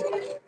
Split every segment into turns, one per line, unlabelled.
Thank you.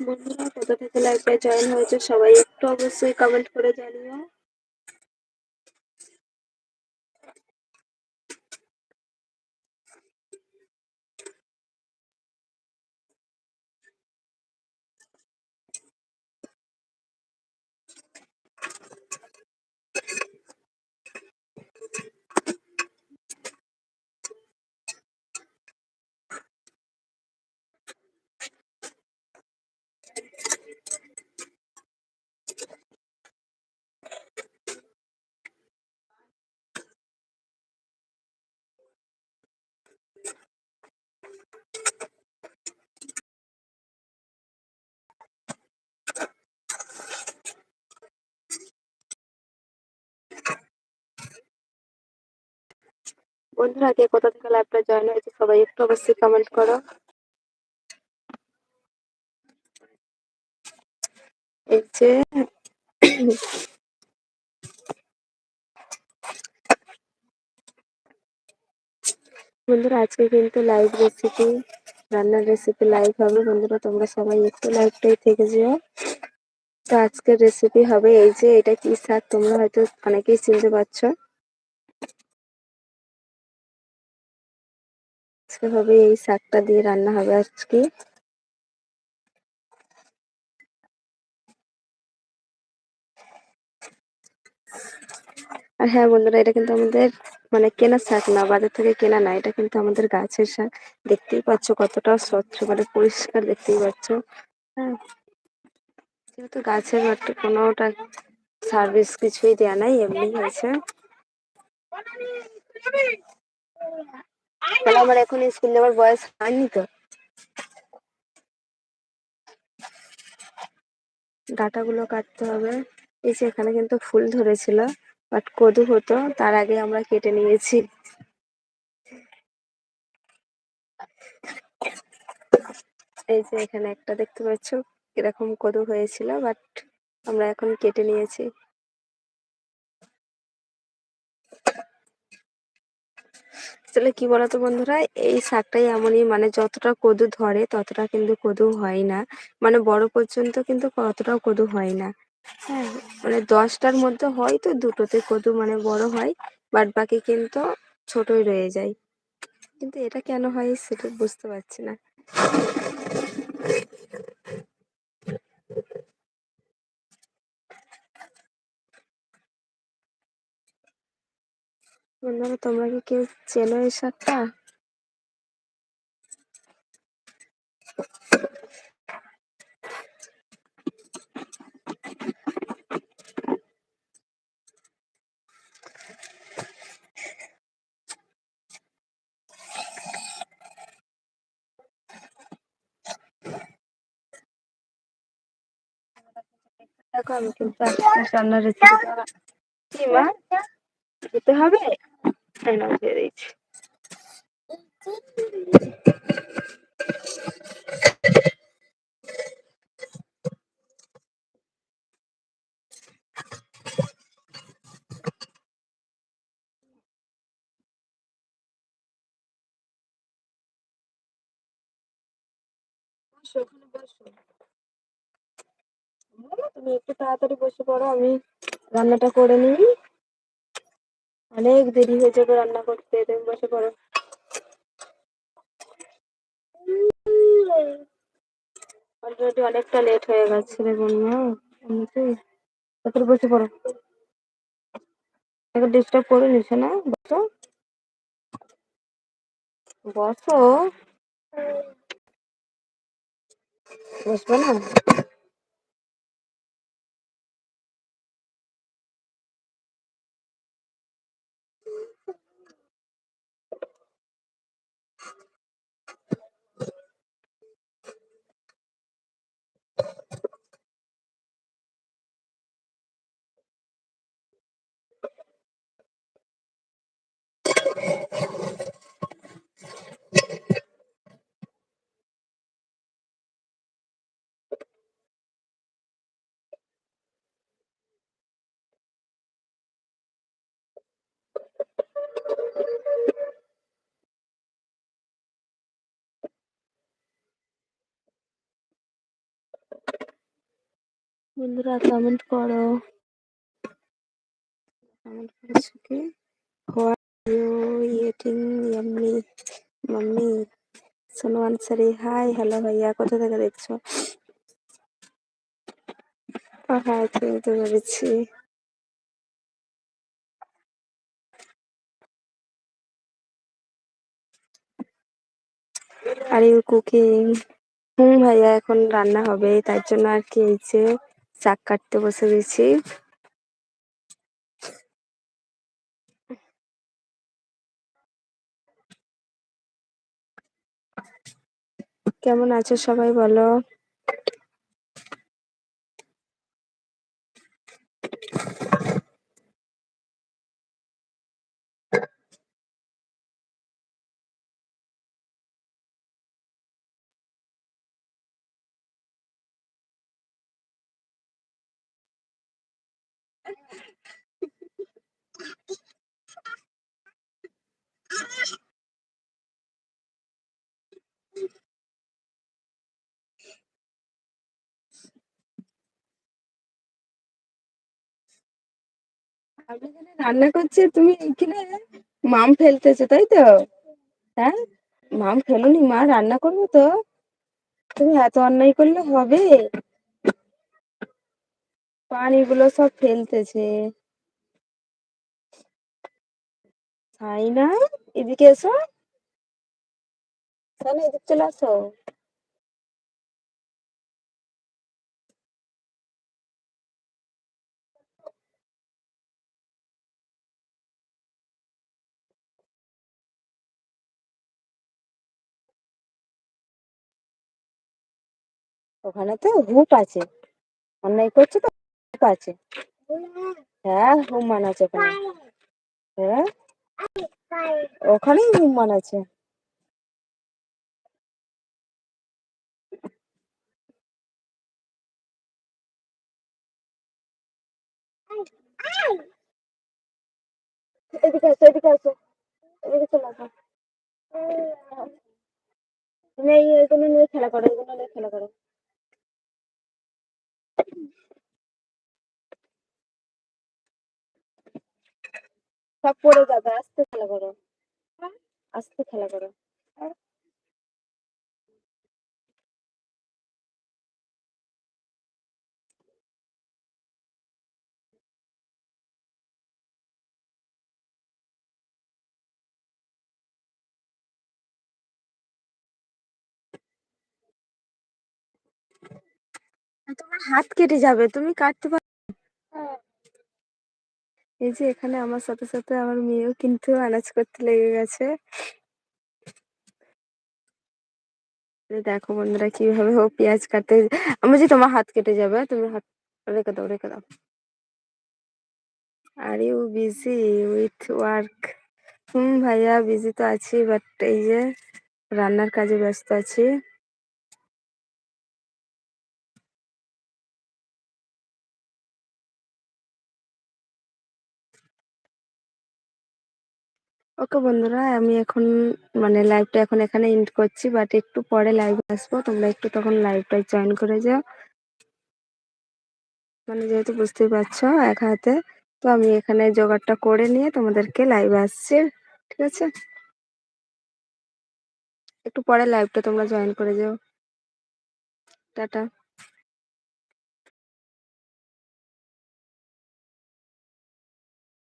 বন্ধুরা কত থেকে লাইভটা জয়েন হয়েছে সবাই একটু অবশ্যই কমেন্ট করে জানিও। বন্ধুরা কে কোথা থেকে লাইভটা জয়েন হয়েছে সবাই একটু অবশ্যই কমেন্ট করো। এই যে, বন্ধুরা, আজকে কিন্তু লাইভ রেসিপি রান্নার রেসিপি লাইভ হবে। বন্ধুরা, তোমরা সবাই একটু লাইভটাই থেকে যেও। তো আজকের রেসিপি হবে এই যে, এটা কি শাক? তোমরা হয়তো অনেকেই চিনতে পারছ। আজকে হবে এই শাকটা দিয়ে রান্না হবে আজকে। আর হ্যাঁ বন্ধুরা, এটা কিন্তু আমাদের মানে কেনা শাক না, বাজার থেকে কেনা না, এটা কিন্তু আমাদের গাছের শাক। দেখতেই পাচ্ছ কতটা স্বচ্ছ মানে পরিষ্কার দেখতেই পাচ্ছ। হ্যাঁ যেহেতু গাছের মাঠে কোনোটা সার্ভিস কিছুই দেয়া নাই, এমনি হয়েছে। তাহলে আমার এখন স্কুল যাওয়ার বয়স হয়নি তো? ডাঁটাগুলো কাটতে হবে। এই যে এখানে কিন্তু ফুল ধরেছিল বাট কদু হতো তার আগে আমরা কেটে নিয়েছি। এই যে এখানে একটা দেখতে পাচ্ছ এরকম কদু হয়েছিল বাট আমরা এখন কেটে নিয়েছি। আসলে কি বলতো বন্ধুরা, এই শাকটাই এমনই মানে যতটা কদু ধরে ততটা কিন্তু কদু হয় না। মানে বড় পর্যন্ত কিন্তু কতটাও কদু হয় না। হ্যাঁ মানে দশটার মধ্যে হয় তো দুটোতে কদু মানে বড় হয় বাট বাকি কিন্তু ছোটই রয়ে যায়। কিন্তু এটা কেন হয় সেটা বুঝতে পারছি না। বন্ধুরা, তোমরা কি কেউ চেনো এই শাকটা? দেখো, আমি কিন্তু রান্নার রেসিপি কি মা? দিতে হবে? দিয়ে বসো ওখানে বসো। তুমি একটু তাড়াতাড়ি বসে পড়ো আমি রান্নাটা করে নিই। অনেক দেরি হয়ে যাবে রান্না করতে, তুমি বসে পড়ো। অলরেডি অনেকটা লেট হয়ে গেছে রে বন্ধু এমনিতে বসে পড়ো। একে ডিস্টার্ব করে নিছে না? বসো। বসো। বসবে না? বন্ধুরা কমেন্ট করো। কমেন্ট করেছ কি? Mummy Sonu Ansari hi hello ভাইয়া, কোথা থেকে দেখছ? হ্যাঁ চিনতে পেরেছি আর ইউ কুকিং হুম ভাইয়া, এখন রান্না হবে, তার জন্য আর কি এই যে শাক কাটতে বসে গেছি কেমন আছো সবাই বলো? আমি এখানে রান্না করছি, তুমি এখানে মাম ফেলতেছো, তাই তো? হ্যাঁ? মাম ফেলুনি, মা রান্না করব তো? তুমি এত অন্যায় করলে হবে। পানিগুলো সব ফেলতেছে। সাইনা এদিকে এসো। সাইনা এদিকে চলে আসো। ওখানে তো হুপ আছে। অন্যায় করছে তো হুপ আছে। হ্যাঁ হুমান আছে ওখানে। হ্যাঁ? ওখানেই হুমান আছে এদিকে এদিকে তুমি এই এগুলো নিয়ে খেলা করো, এগুলো নিয়ে খেলা করো। সব পড়ে যাবে আস্তে খেলা করো। আস্তে খেলা করো। তোমার হাত কেটে যাবে তুমি কাটতে পারো এই যে এখানে আমার সাথে সাথে আমার মেয়েও কিন্তু আনাজ করতে লেগে গেছে। দেখো বন্ধুরা কীভাবে ও পেঁয়াজ কাটতে আমি যে তোমার হাত কেটে যাবে তুমি হাত রেখে দাও রেখে দাও। Are you busy with work hmm ভাইয়া বিজি তো আছি বাট এই যে রান্নার কাজে ব্যস্ত আছি। ওকে বন্ধুরা, আমি এখন মানে লাইভটা এখন এখানে এন্ড করছি বাট একটু পরে লাইভ আসব। তোমরা একটু তখন লাইভটা জয়েন করে যাও। মানে যেহেতু বুঝতেই পারছ, এক হাতে। তো আমি এখানে জোগাড়টা করে নিয়ে তোমাদেরকে লাইভ আসছি, ঠিক আছে? একটু পরে লাইভটা তোমরা জয়েন করে যাও। টাটা।